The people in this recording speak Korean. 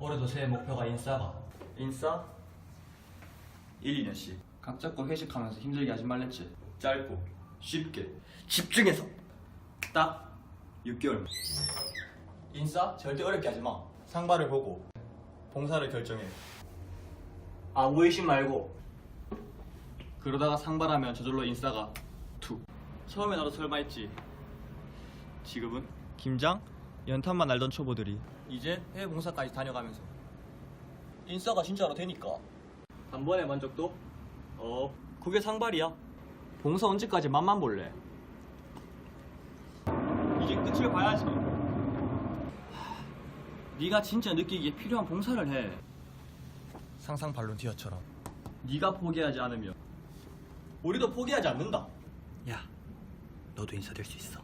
올해도 새해 목표가 인싸가 인싸? 1, 2년씩. 각 잡고 회식하면서 힘들게 하지 말랬지. 짧고 쉽게. 집중해서. 딱 6개월. 인싸? 절대 어렵게 하지 마. 상발을 보고 봉사를 결정해. 아무 의심 말고. 그러다가 상발하면 저절로 인싸가 투 처음에 나도 설마 했지. 지금은? 김장? 연탄만 알던 초보들이. 이제 해외 봉사까지 다녀가면서. 인싸가 진짜로 되니까. 한 번의 만족도? 어 그게 상발이야. 봉사 언제까지 맛만 볼래? 이제 끝을 봐야지. 네가 진짜 느끼기에 필요한 봉사를 해. 상상 발론티어처럼. 네가 포기하지 않으면 우리도 포기하지 않는다. 야 너도 인싸 될 수 있어